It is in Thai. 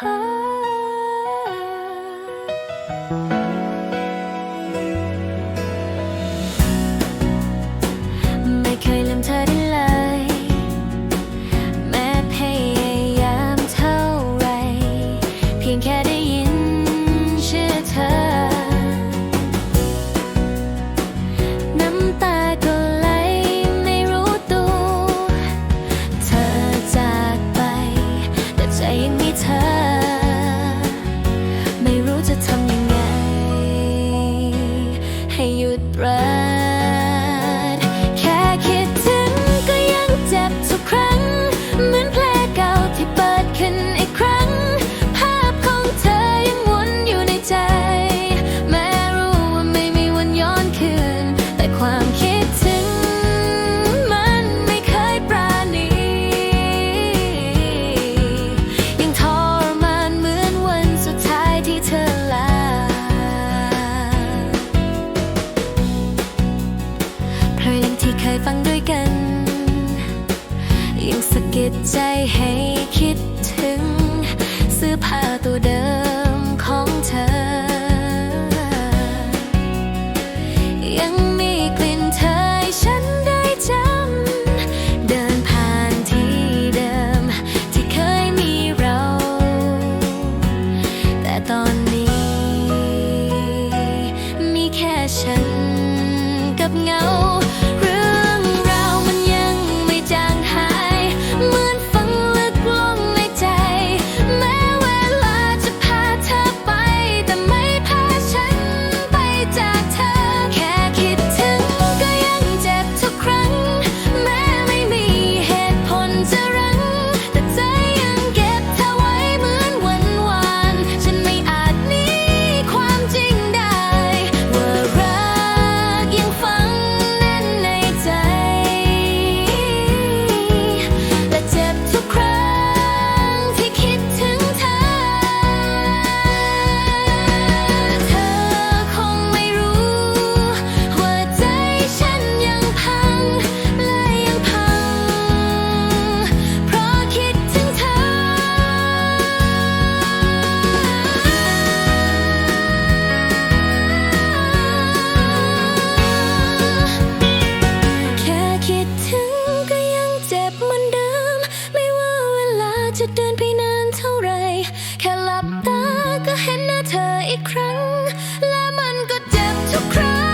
ไม่เคยลืมเธอได้เลย แม้พยายามเท่าไรเพียงแค่ you'd run ที่เคยฟังด้วยกัน ยังสะกิดใจให้คิดถึง เสื้อผ้าตัวเดิมของเธอ ยังมีกลิ่นเธอให้ฉันได้จำ เดินผ่านที่เดิม ที่เคยมีเรา แต่ตอนนี้ มีแค่ฉันกับเงา ออีกครั้ง และมันก็เจ็บทุกครั้ง